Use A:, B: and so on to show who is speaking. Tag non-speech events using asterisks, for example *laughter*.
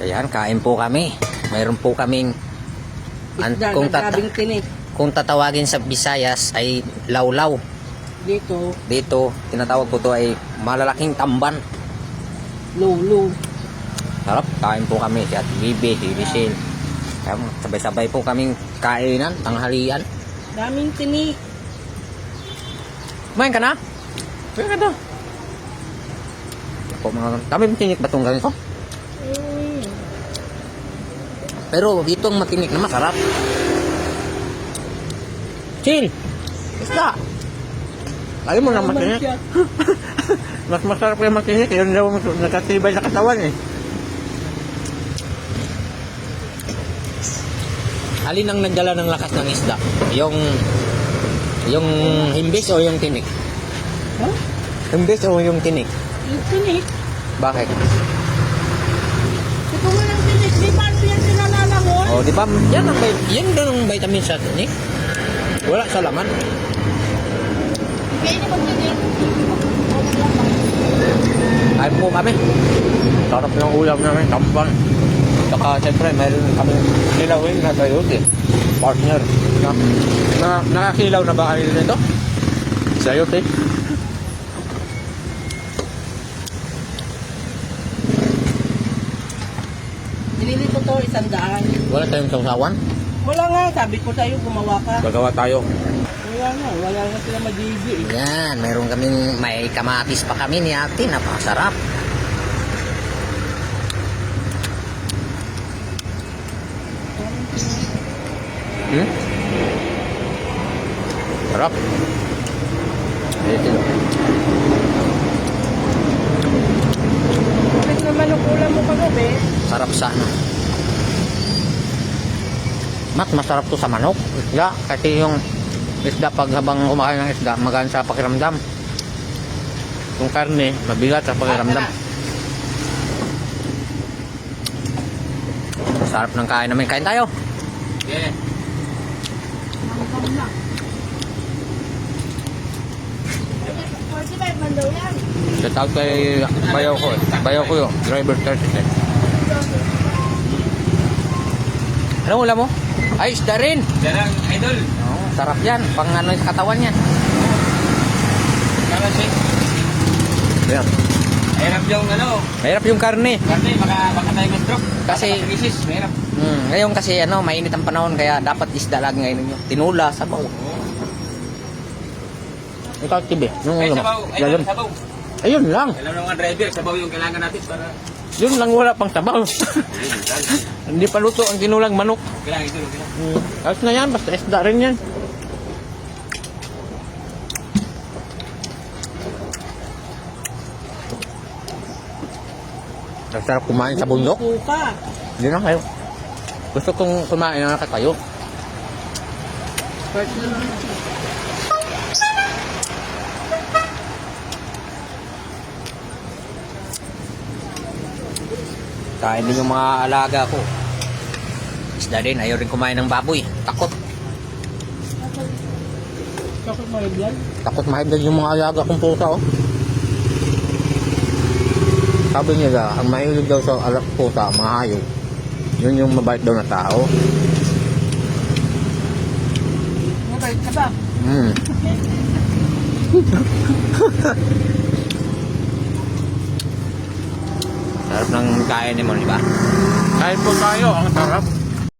A: Ayan, kain po kami. Mayroon po kaming an-
B: Isda
A: kung,
B: na
A: tata-
B: grabing tinik.
A: kung tatawagin sa Visayas ay lawlaw.
B: Dito,
A: Dito, tinatawag po to ay malalaking tamban.
B: lulu.
A: Sarap, kain po kami At Bibi, si Michelle. Ayan, sabay-sabay po kaming kainan, tanghalian.
B: Daming tinik.
A: Kumain ka na? Kumain ka na. Ako mga, kami matinik ba itong ganito?
B: Mm.
A: Pero dito ang matinik na masarap. Chill! Isda! Ayaw mo na
B: Naman
A: matinik. *laughs* Mas masarap yung matinik. Yun daw nakatibay sa katawan eh. Alin ang nagdala ng lakas ng isda? Yung yung himbis o yung tinik?
B: Huh?
A: Himbis o yung tinik?
B: Yung tinik.
A: Bakit?
B: Ito mo lang tinik. Di paano yan sinalalangon?
A: O, di ba? Yan ang, vit- yan din ang vitamin sa tinik. Wala sa laman. Kain po kami. Sarap ng ulam namin, tamban. Saka siyempre, meron kami nilawin na sayote. Partner. Na, na, nakakilaw na ba kayo nito? Sayote.
B: Binili ko to isang daan.
A: Wala tayong sausawan.
B: Wala nga, sabi ko tayo gumawa ka.
A: Gagawa tayo.
B: Wala nga, wala nga sila magigi eh.
A: Yan, meron kaming may kamatis pa kami ni ate. Napakasarap. Hmm? Sarap. Ito.
B: Bakit naman ang ulam mo kagabi?
A: Sarap sa ano. Mas masarap to sa manok. Isda. Kasi yung isda pag habang kumakain ng isda, magaan sa pakiramdam. Yung karne, mabigat sa pakiramdam. Sarap ng kain namin. Kain tayo.
C: Yeah.
A: Shout out kay bayaw ko. eh. Bayaw ko yun. Driver 36. Anong ulam mo? Ay, isda rin.
C: Yan ang idol.
A: Oh, sarap yan. Pang ano yung katawan yan.
C: Kaya si
A: Yan.
C: Hirap yung ano,
A: Mahirap yung karne.
C: kasi baka, baka tayo stroke.
A: Kasi-
C: krisis, mahirap.
A: Hmm, ngayon kasi ano, mainit ang panahon kaya dapat isda lagi ngayon ninyo. Tinula, sabaw. Ikaw, Tibe. Yung
C: Ay,
A: mo.
C: sabaw. Ay, sabaw.
A: Ayun lang.
C: Alam ng mga driver, sabaw yung kailangan natin para...
A: Yun lang wala pang sabaw. *laughs* Hindi pa luto ang kinulang manok.
C: Kailangan ito, kailangan.
A: Hmm. Tapos na yan, basta isda rin yan. Ang sarap kumain sa bundok.
B: Kuka.
A: Hindi na kayo. Gusto kong kumain na kayo.
B: First naman.
A: Kain din yung mga alaga ko. Isda din, ayaw rin kumain ng baboy. Takot.
B: Mo yan?
A: Takot mahigdag yung mga alaga kong pusa, oh. Sabi nila, ang mahilig daw sa alak pusa, mga hayop, yun yung mabait daw na tao.
B: Mabait ka ba?
A: Hmm. *laughs* Sarap ng kain ni mo, di ba? Kain po tayo, ang sarap.